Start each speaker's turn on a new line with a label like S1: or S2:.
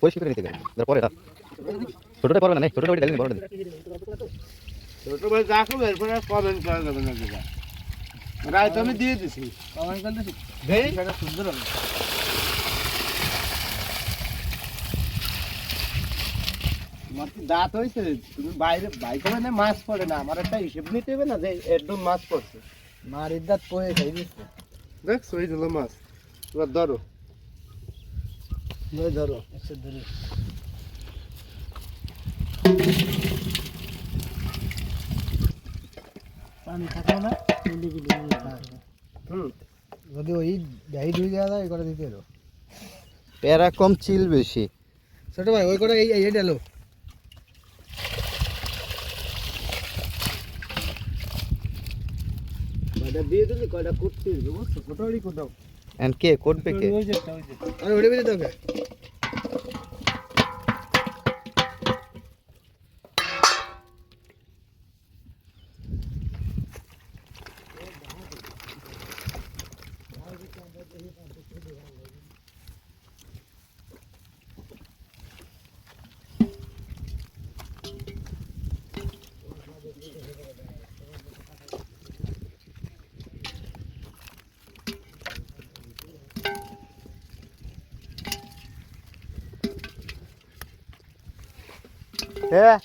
S1: পরিষ্কার করে নিতে গেলে। পরে এটা ছোটটা পারবে না নাই ছোটটা ওইটা ঢেলে বড়
S2: ছোট ভাই যা করব এরপরে কমেন্ট করা যাবে না যেটা রায় তো আমি দিয়ে দিছি। কমেন্ট করে দিছি দেই। সুন্দর হবে। আমার কি দাঁত হয়েছে? তুমি বাইরে বাইকে মানে মাছ পড়ে না। আমার একটা হিসেব নিতে হবে না যে একদম মাছ পড়ছে।
S3: মার দাঁত পয়ে খাই দিচ্ছে
S2: দেখ সই দিল মাছ। এবার ধরো।
S3: ধরো। একশো ধরে পানি থাকল না? মিলি বিলি
S2: হুম।
S3: যদি ওই ডাইট হয়ে যাওয়া যায় করে দিতে এলো
S1: প্যারা কম চিল বেশি।
S3: ছোট ভাই ওই করে এই এই ডালো
S2: কয়টা দিয়ে দিলি কয়টা হবে বুঝছ? কোটাড়ি কোটাও।
S1: এন্ড কে করবে কে
S2: ওই যে ওই যে
S3: আরে ওটা
S1: 对？